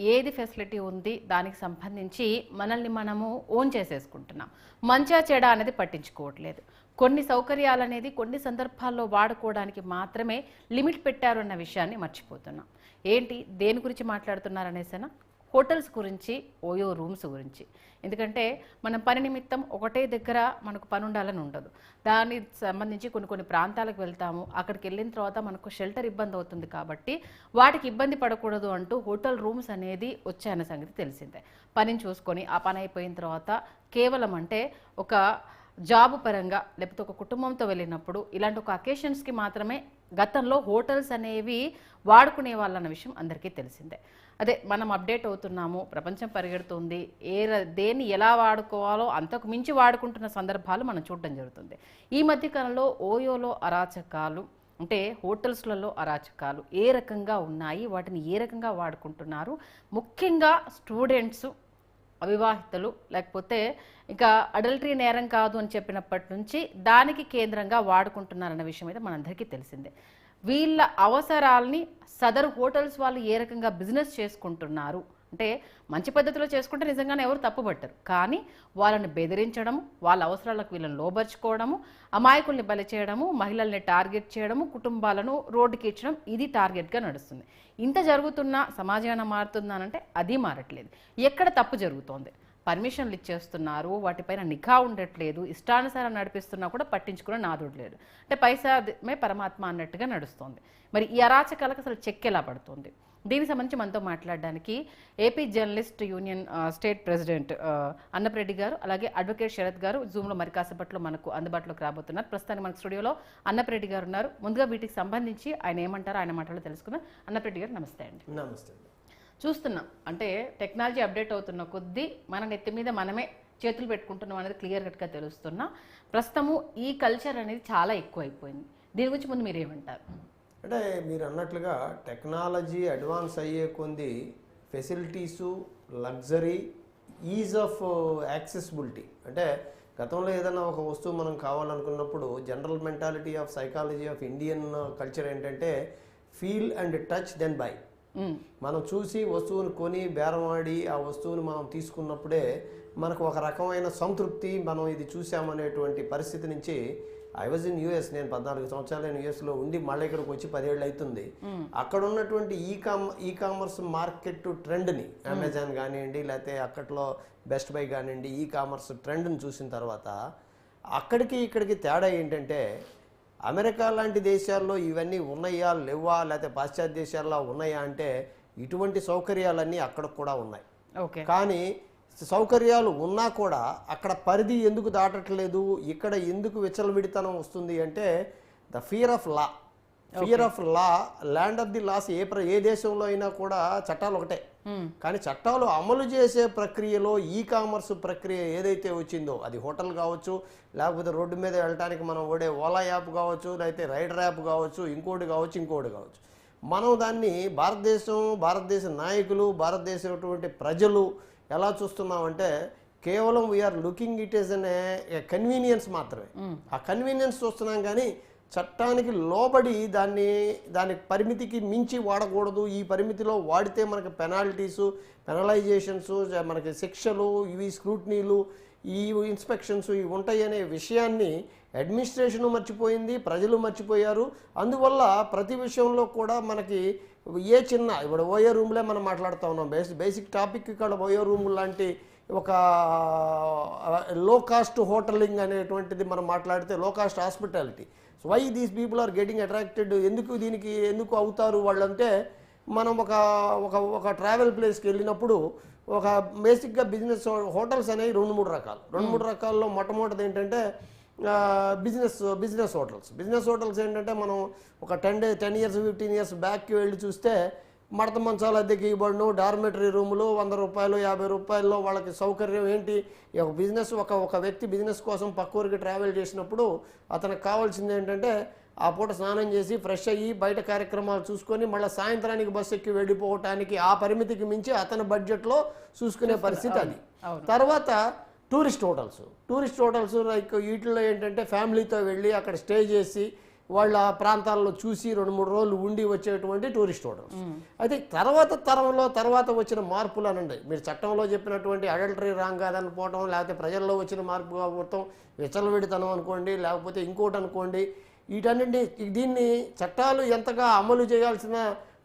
ఏది ఫెసిలిటీ ఉంది దానికి సంబంధించి మనల్ని మనము ఓన్ చేసేసుకుంటున్నాం. మంచిగా చెడ అనేది పట్టించుకోవట్లేదు. కొన్ని సౌకర్యాలు అనేది కొన్ని సందర్భాల్లో వాడుకోవడానికి మాత్రమే లిమిట్ పెట్టారు అన్న విషయాన్ని మర్చిపోతున్నాం. ఏంటి? దేని గురించి మాట్లాడుతున్నారనేసినా? హోటల్స్ గురించి ఓయో రూమ్స్ గురించి. ఎందుకంటే మనం పని నిమిత్తం ఒకటే దగ్గర మనకు పని ఉండాలని ఉండదు. దానికి సంబంధించి కొన్ని కొన్ని ప్రాంతాలకు వెళ్తాము. అక్కడికి వెళ్ళిన తర్వాత మనకు షెల్టర్ ఇబ్బంది అవుతుంది కాబట్టి వాటికి ఇబ్బంది పడకూడదు అంటూ హోటల్ రూమ్స్ అనేది వచ్చాయన్న సంగతి తెలిసిందే. పనిని చూసుకొని ఆ పని అయిపోయిన తర్వాత కేవలం అంటే ఒక జాబ్ పరంగా లేకపోతే ఒక కుటుంబంతో వెళ్ళినప్పుడు ఇలాంటి ఒక అకేషన్స్కి మాత్రమే గతంలో హోటల్స్ అనేవి వాడుకునే వాళ్ళన్న విషయం అందరికీ తెలిసిందే. అదే మనం అప్డేట్ అవుతున్నాము ప్రపంచం పరిగెడుతుంది ఏ ర- దేన్ని ఎలా వాడుకోవాలో అంతకు మించి వాడుకుంటున్న సందర్భాలు మనం చూడడం జరుగుతుంది. ఈ మధ్య కాలంలో ఓయోలో అరాచకాలు అంటే హోటల్స్లలో అరాచకాలు ఏ రకంగా ఉన్నాయి వాటిని ఏ రకంగా వాడుకుంటున్నారు ముఖ్యంగా స్టూడెంట్స్ అవివాహితలు లేకపోతే ఇంకా అడల్టరీ నేరం కాదు అని చెప్పినప్పటి నుంచి దానికి కేంద్రంగా వాడుకుంటున్నారన్న విషయం అయితే మనందరికీ తెలిసిందే. వీళ్ళ అవసరాలని సదరు హోటల్స్ వాళ్ళు ఏ రకంగా బిజినెస్ చేసుకుంటున్నారు? అంటే మంచి పద్ధతిలో చేసుకుంటే నిజంగానే ఎవరు తప్పుపట్టరు. కానీ వాళ్ళని బెదిరించడము వాళ్ళ అవసరాలకు వీళ్ళని లోబర్చుకోవడము అమాయకుల్ని బలి చేయడము మహిళల్ని టార్గెట్ చేయడము కుటుంబాలను రోడ్డుకి ఇచ్చడం ఇది టార్గెట్గా నడుస్తుంది. ఇంత జరుగుతున్నా సమాజాన మారుతుందానంటే అది మారట్లేదు. ఎక్కడ తప్పు జరుగుతోంది? పర్మిషన్లు ఇచ్చేస్తున్నారు వాటిపైన నిఘా ఉండట్లేదు ఇష్టానుసారం నడిపిస్తున్నా కూడా పట్టించుకునే నాదుడు లేదు. అంటే పైసామే పరమాత్మ అన్నట్టుగా నడుస్తుంది. మరి ఈ అరాచకాలకు అసలు చెక్ ఎలా పడుతుంది? దీనికి సంబంధించి మనతో మాట్లాడడానికి AP journalist union state president Annapareddy garu అలాగే అడ్వకేట్ శరత్ గారు జూమ్లో మరి కాసేపట్లో మనకు అందుబాటులోకి రాబోతున్నారు. ప్రస్తుతానికి మనకు స్టూడియోలో అన్నప్రెడ్డి గారు ఉన్నారు. ముందుగా వీటికి సంబంధించి ఆయన ఏమంటారో ఆయన మాటలు తెలుసుకుందాం. అన్నప్రెడ్డి గారు నమస్తే అండి. నమస్తే చూస్తున్నాం. అంటే టెక్నాలజీ అప్డేట్ అవుతున్న కొద్దీ మన నెత్తి మీద మనమే చేతులు పెట్టుకుంటున్నాం అనేది క్లియర్ కట్గా తెలుస్తున్నా. ప్రస్తుతము ఈ కల్చర్ అనేది చాలా ఎక్కువ అయిపోయింది దీని గురించి ముందు మీరు ఏమంటారు? అంటే మీరు అన్నట్లుగా టెక్నాలజీ అడ్వాన్స్ అయ్యే కొంది facilities luxury ease of accessibility అంటే గతంలో ఏదైనా ఒక వస్తువు మనం కావాలనుకున్నప్పుడు general mentality of psychology of Indian culture ఏంటంటే feel and touch then buy. మనం చూసి వస్తువుని కొని బేరమాడి ఆ వస్తువుని మనం తీసుకున్నప్పుడే మనకు ఒక రకమైన సంతృప్తి మనం ఇది చూసామనేటువంటి పరిస్థితి నుంచి ఐ వాజ్ ఇన్ యూఎస్ నేను పద్నాలుగు సంవత్సరాలు నేను యూఎస్లో ఉండి మళ్ళీ ఇక్కడికి వచ్చి పదేళ్ళు అవుతుంది అక్కడ ఉన్నటువంటి ఈ com e commerce market ట్రెండ్ని Amazon కానివ్వండి లేకపోతే అక్కట్లో బెస్ట్ బై కానివ్వండి ఈ కామర్స్ ట్రెండ్ని చూసిన తర్వాత అక్కడికి ఇక్కడికి తేడా ఏంటంటే అమెరికా లాంటి దేశాల్లో ఇవన్నీ ఉన్నాయా లేవా లేకపోతే పాశ్చాత్య దేశాల్లో ఉన్నాయా అంటే ఇటువంటి సౌకర్యాలన్నీ అక్కడ కూడా ఉన్నాయి. కానీ సౌకర్యాలు ఉన్నా కూడా అక్కడ పరిధి ఎందుకు దాటట్లేదు? ఇక్కడ ఎందుకు విచ్చలవిడితనం వస్తుంది అంటే the fear of law fear of law land of the laws ఏ ప్ర ఏ దేశంలో అయినా కూడా చట్టాలు ఒకటే. కానీ చట్టాలు అమలు చేసే ప్రక్రియలో ఈ కామర్స్ ప్రక్రియ ఏదైతే వచ్చిందో అది హోటల్ కావచ్చు లేకపోతే రోడ్డు మీద వెళ్ళడానికి మనం ఓడే ఓలా యాప్ కావచ్చు లేకపోతే రైడర్ యాప్ కావచ్చు ఇంకోటి కావచ్చు ఇంకోటి కావచ్చు. మనం దాన్ని భారతదేశం భారతదేశ నాయకులు భారతదేశం ప్రజలు ఎలా చూస్తున్నామంటే కేవలం we are looking it is an convenience మాత్రమే. ఆ కన్వీనియన్స్ చూస్తున్నాం కానీ చట్టానికి లోబడి దాన్ని దాని పరిమితికి మించి వాడకూడదు. ఈ పరిమితిలో వాడితే మనకి పెనాల్టీసు పెనలైజేషన్స్ మనకి శిక్షలు ఇవి స్క్రూట్నీలు ఈ ఇన్స్పెక్షన్స్ ఇవి ఉంటాయి అనే విషయాన్ని అడ్మినిస్ట్రేషన్ మర్చిపోయింది ప్రజలు మర్చిపోయారు. అందువల్ల ప్రతి విషయంలో కూడా మనకి ఏ చిన్న ఇప్పుడు ఓయో రూమ్లే మనం మాట్లాడుతూ ఉన్నాం. బేసిక్ బేసిక్ టాపిక్ ఇక్కడ ఓయో రూమ్ లాంటి ఒక లో కాస్ట్ హోటలింగ్ అనేటువంటిది మనం మాట్లాడితే low cost hospitality so why these people are getting attracted ఎందుకు దీనికి ఎందుకు అవుతారు వాళ్ళంటే మనం ఒక ఒక ఒక ట్రావెల్ ప్లేస్కి వెళ్ళినప్పుడు ఒక బేసిక్గా బిజినెస్ హోటల్స్ అనేవి రెండు మూడు రకాలు. రెండు మూడు రకాల్లో మొట్టమొదటిది ఏంటంటే business business hotels business hotels ఏంటంటే మనం ఒక ten day ten years fifteen years బ్యాక్కి వెళ్ళి చూస్తే మడత మంచాలు అద్దెకి ఇవ్వబడును. డార్మెటరీ రూములు వంద రూపాయలు యాభై రూపాయల్లో వాళ్ళకి సౌకర్యం ఏంటి? ఒక బిజినెస్ ఒక ఒక వ్యక్తి బిజినెస్ కోసం పక్క ఊరికి ట్రావెల్ చేసినప్పుడు అతనికి కావాల్సింది ఏంటంటే ఆ పూట స్నానం చేసి ఫ్రెష్ అయ్యి బయట కార్యక్రమాలు చూసుకొని మళ్ళీ సాయంత్రానికి బస్సు ఎక్కి వెళ్ళిపోవటానికి ఆ పరిమితికి మించి అతని బడ్జెట్లో చూసుకునే పరిస్థితి అది. తర్వాత tourist hotels. Tourist hotels like వీటిలో ఏంటంటే ఫ్యామిలీతో వెళ్ళి అక్కడ స్టే చేసి వాళ్ళ ప్రాంతాల్లో చూసి రెండు మూడు రోజులు ఉండి వచ్చేటువంటి టూరిస్ట్ హోటల్స్. అయితే తర్వాత తరంలో తర్వాత వచ్చిన మార్పులు అనండి. మీరు చట్టంలో చెప్పినటువంటి అడల్టరీ రాంగ్ కాదని పోవటం లేకపోతే ప్రజల్లో వచ్చిన మార్పు కావటం విచ్చలవిడితనం అనుకోండి లేకపోతే ఇంకోటి అనుకోండి వీటన్నింటినీ దీన్ని చట్టాలు ఎంతగా అమలు చేయాల్సిన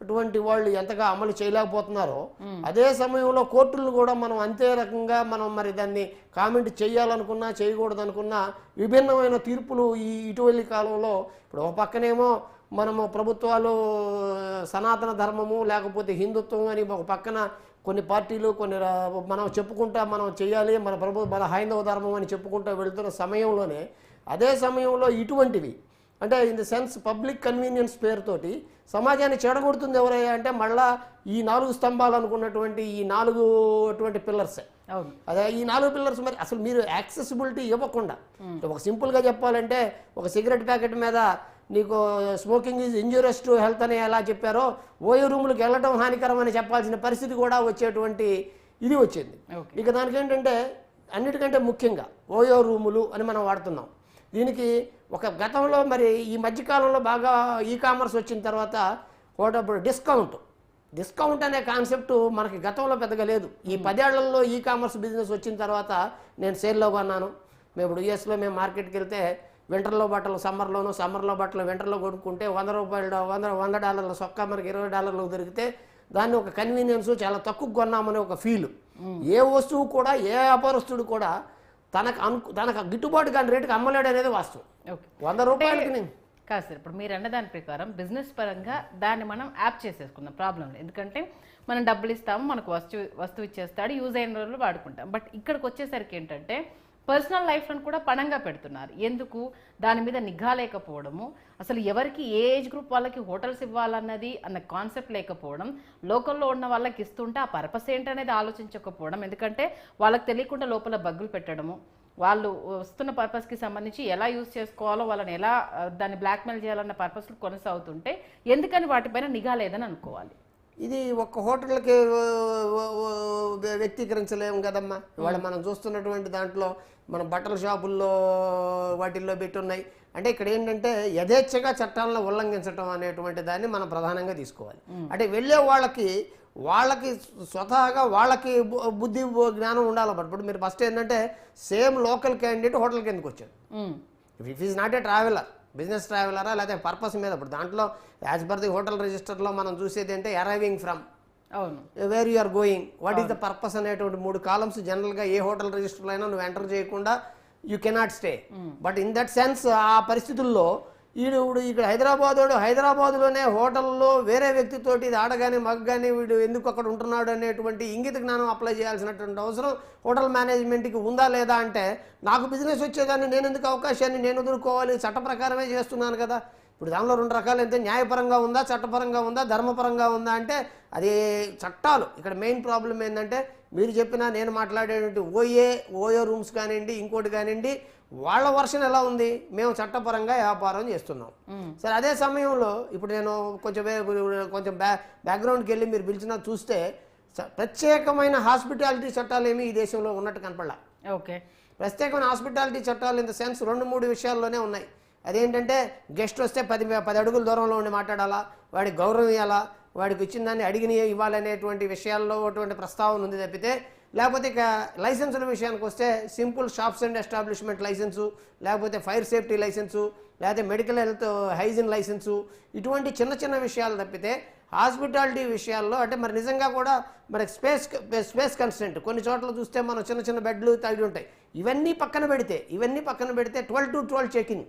చేయాల్సినటువంటి వాళ్ళు ఎంతగా అమలు చేయలేకపోతున్నారో అదే సమయంలో కోర్టులను కూడా మనం అంతే రకంగా మనం మరి దాన్ని కామెంట్ చేయాలనుకున్నా చేయకూడదు అనుకున్నా విభిన్నమైన తీర్పులు ఈ ఇటీవలి కాలంలో ఇప్పుడు ఒక పక్కనేమో మనము ప్రభుత్వాలు సనాతన ధర్మము లేకపోతే హిందుత్వం అని ఒక పక్కన కొన్ని పార్టీలు కొన్ని మనం చెప్పుకుంటా మనం చేయాలి మన ప్రభు మన హైందవ ధర్మం అని చెప్పుకుంటూ వెళ్తున్న సమయంలోనే అదే సమయంలో ఇటువంటివి అంటే in the sense public convenience పేరుతోటి సమాజాన్ని చెడగొడుతుంది ఎవరయ్యా అంటే మళ్ళా ఈ నాలుగు స్తంభాలు అనుకున్నటువంటి ఈ నాలుగు అటువంటి పిల్లర్సే అదే ఈ నాలుగు పిల్లర్స్ మరి అసలు మీరు యాక్సెసిబిలిటీ ఇవ్వకుండా. ఒక సింపుల్గా చెప్పాలంటే ఒక సిగరెట్ ప్యాకెట్ మీద నీకు smoking is injurious to health అని ఎలా చెప్పారో ఓయో రూములకు వెళ్ళడం హానికరం అని చెప్పాల్సిన పరిస్థితి కూడా వచ్చేటువంటి ఇది వచ్చింది. ఇక దానికి ఏంటంటే అన్నిటికంటే ముఖ్యంగా ఓయో రూములు అని మనం వాడుతున్నాం. దీనికి ఒక గతంలో మరి ఈ మధ్యకాలంలో బాగా ఈ కామర్స్ వచ్చిన తర్వాత ఒకటప్పుడు డిస్కౌంట్ డిస్కౌంట్ అనే కాన్సెప్ట్ మనకి గతంలో పెద్దగా లేదు. ఈ పదేళ్ళలో ఈ కామర్స్ బిజినెస్ వచ్చిన తర్వాత నేను సేల్లో కొన్నాను. మేము ఇప్పుడు యూఎస్లో మేము మార్కెట్కి వెళ్తే వింటర్లో బట్టలు సమ్మర్లోను సమ్మర్లో బట్టలు వింటర్లో కొనుక్కుంటే వంద రూపాయలు వంద వంద డాలర్ల సొక్క మనకి ఇరవై డాలర్లకు దొరికితే దాన్ని ఒక కన్వీనియన్స్ చాలా తక్కువ కొన్నామనే ఒక ఫీల్ ఏ వస్తువు కూడా ఏ వ్యాపారస్తుడు కూడా తనకు అను తనకు గిట్టుబాటు కాని రేటుకి అమ్మలేడు అనేది వాస్తవం. ఓకే. వంద రూపాయలకి నేను కాదు సార్ ఇప్పుడు మీరు అన్న దాని ప్రకారం బిజినెస్ పరంగా దాన్ని మనం యాప్ చేసేసుకుందాం ప్రాబ్లం లేదు. ఎందుకంటే మనం డబ్బులు ఇస్తాము మనకు వస్తువు వస్తువు ఇచ్చేస్తాడు యూజ్ అయిన రోజులు వాడుకుంటాం. బట్ ఇక్కడికి వచ్చేసరికి ఏంటంటే పర్సనల్ లైఫ్లను కూడా పణంగా పెడుతున్నారు. ఎందుకు? దాని మీద నిఘా లేకపోవడము. అసలు ఎవరికి ఏ ఏజ్ గ్రూప్ వాళ్ళకి హోటల్స్ ఇవ్వాలన్నది అన్న కాన్సెప్ట్ లేకపోవడం. లోకల్లో ఉన్న వాళ్ళకి ఇస్తుంటే ఆ పర్పస్ ఏంటనేది ఆలోచించకపోవడం. ఎందుకంటే వాళ్ళకి తెలియకుండా లోపల బగ్గులు పెట్టడము. వాళ్ళు వస్తున్న పర్పస్కి సంబంధించి ఎలా యూజ్ చేసుకోవాలో వాళ్ళని ఎలా దాన్ని బ్లాక్మెయిల్ చేయాలన్న పర్పస్లు కొనసాగుతుంటే ఎందుకని వాటిపైన నిఘా లేదని అనుకోవాలి. ఇది ఒక హోటల్కి వ్యక్తీకరించలేము కదమ్మా. ఇవాళ మనం చూస్తున్నటువంటి దాంట్లో మన బట్టల షాపుల్లో వాటిల్లో పెట్టున్నాయి. అంటే ఇక్కడ ఏంటంటే యథేచ్ఛగా చట్టాలను ఉల్లంఘించడం అనేటువంటి దాన్ని మనం ప్రధానంగా తీసుకోవాలి. అంటే వెళ్ళే వాళ్ళకి వాళ్ళకి స్వతహాగా వాళ్ళకి బుద్ధి జ్ఞానం ఉండాలి. ఇప్పుడు మీరు ఫస్ట్ ఏంటంటే సేమ్ లోకల్ క్యాండిడేట్ హోటల్కి ఎందుకు వచ్చాడు. If is not a traveller business ట్రావెలరా లేకపోతే పర్పస్ మీద ఇప్పుడు దాంట్లో యాజ్ పర్ ది హోటల్ రిజిస్టర్లో మనం చూసేది అంటే arriving from where you are going what is the purpose అనేటువంటి మూడు కాలమ్స్ జనరల్గా ఏ హోటల్ రిజిస్టర్లో అయినా నువ్వు ఎంటర్ చేయకుండా you cannot stay but in that sense ఆ పరిస్థితుల్లో వీడు ఇప్పుడు ఇక్కడ హైదరాబాద్ వాడు హైదరాబాద్లోనే హోటల్లో వేరే వ్యక్తితోటి ఇది ఆడగానే మగ్గానే వీడు ఎందుకు అక్కడ ఉంటున్నాడు అనేటువంటి ఇంగిత జ్ఞానం అప్లై చేయాల్సినటువంటి అవసరం హోటల్ మేనేజ్మెంట్కి ఉందా లేదా అంటే నాకు బిజినెస్ వచ్చేదాన్ని నేను ఎందుకు అవకాశాన్ని నేను వదులుకోవాలి చట్ట ప్రకారమే చేస్తున్నాను కదా. ఇప్పుడు దానిలో రెండు రకాలు అయితే న్యాయపరంగా ఉందా చట్టపరంగా ఉందా ధర్మపరంగా ఉందా అంటే అది చట్టాలు. ఇక్కడ మెయిన్ ప్రాబ్లం ఏంటంటే మీరు చెప్పిన నేను మాట్లాడేటువంటి ఓఏ ఓయో రూమ్స్ కానివ్వండి ఇంకోటి కానివ్వండి వాళ్ళ వర్షన్ ఎలా ఉంది? మేము చట్టపరంగా వ్యాపారం చేస్తున్నాం. సరే అదే సమయంలో ఇప్పుడు నేను కొంచెం కొంచెం బ్యా బ్యాక్గ్రౌండ్కి వెళ్ళి మీరు పిలిచినా చూస్తే ప్రత్యేకమైన హాస్పిటాలిటీ చట్టాలు ఏమీ ఈ దేశంలో ఉన్నట్టు కనపడలా. ఓకే. ప్రత్యేకమైన హాస్పిటాలిటీ చట్టాలు ఇన్ ద సెన్స్ రెండు మూడు విషయాల్లోనే ఉన్నాయి. అదేంటంటే గెస్ట్ వస్తే పది పది అడుగుల దూరంలో ఉండి మాట్లాడాలా? వాడికి గౌరవం ఇవ్వాలా వాడికి ఇచ్చిన దాన్ని అడిగిన ఇవ్వాలనేటువంటి విషయాల్లో అటువంటి ప్రస్తావన ఉంది తప్పితే లేకపోతే ఇక లైసెన్సుల విషయానికి వస్తే simple shops and establishment licence లేకపోతే ఫైర్ సేఫ్టీ లైసెన్సు లేకపోతే మెడికల్ హెల్త్ హైజీన్ లైసెన్సు ఇటువంటి చిన్న చిన్న విషయాలు తప్పితే హాస్పిటాలిటీ విషయాల్లో అంటే మరి నిజంగా కూడా మనకి స్పేస్ స్పేస్ కన్స్టెంట్. కొన్ని చోట్ల చూస్తే మనం చిన్న చిన్న బెడ్లు తగిలి ఉంటాయి. ఇవన్నీ పక్కన పెడితే ఇవన్నీ పక్కన పెడితే twelve to twelve checking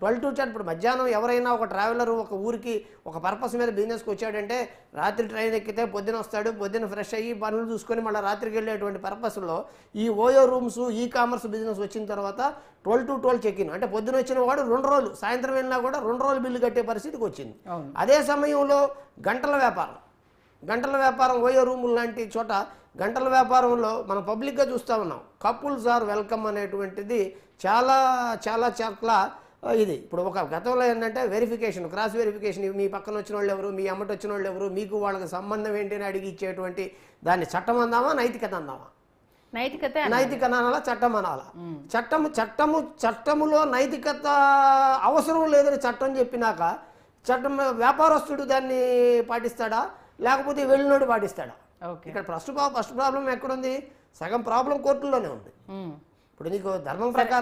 twelve to ఇప్పుడు మధ్యాహ్నం ఎవరైనా ఒక ట్రావెలర్ ఒక ఊరికి ఒక పర్పస్ మీద బిజినెస్కి వచ్చాడంటే రాత్రి ట్రైన్ ఎక్కితే పొద్దున వస్తాడు పొద్దున ఫ్రెష్ అయ్యి పనులు చూసుకొని మళ్ళీ రాత్రికి వెళ్ళేటువంటి పర్పస్లో ఈ OYO rooms e commerce business వచ్చిన తర్వాత ట్వెల్వ్ టు ట్వెల్వ్ చెకిన్ అంటే పొద్దున వచ్చిన వాడు రెండు రోజులు సాయంత్రం వెళ్ళినా కూడా రెండు రోజులు బిల్లు కట్టే పరిస్థితికి వచ్చింది. అదే సమయంలో గంటల వ్యాపారం. గంటల వ్యాపారం ఓయో రూములు లాంటి చోట గంటల వ్యాపారంలో మనం పబ్లిక్గా చూస్తూ ఉన్నాం. కపుల్స్ ఆర్ వెల్కమ్ అనేటువంటిది చాలా చాలా చోట్ల ఆ, ఇది. ఇప్పుడు ఒక గతంలో ఏంటంటే వెరిఫికేషన్ క్రాస్ వెరిఫికేషన్ మీ పక్కన వచ్చిన వాళ్ళు ఎవరు మీ అమ్మటి వచ్చిన వాళ్ళు ఎవరు మీకు వాళ్ళకి సంబంధం ఏంటి అని అడిగి ఇచ్చేటువంటి దాన్ని చట్టం అందామా నైతికత అందామా? నైతికత నైతిక అనాలా చట్టం అనాలా? చట్టము చట్టము చట్టములో నైతికత అవసరం లేదని చట్టం చెప్పినాక చట్టం వ్యాపారస్తుడు దాన్ని పాటిస్తాడా? లేకపోతే వెళ్ళినోడు పాటిస్తాడా? ఇక్కడ ఫస్ట్ ఫస్ట్ ప్రాబ్లం ఎక్కడుంది? సగం ప్రాబ్లం కోర్టుల్లోనే ఉంది. ఇప్పుడు నీకు ధర్మం ప్రకారం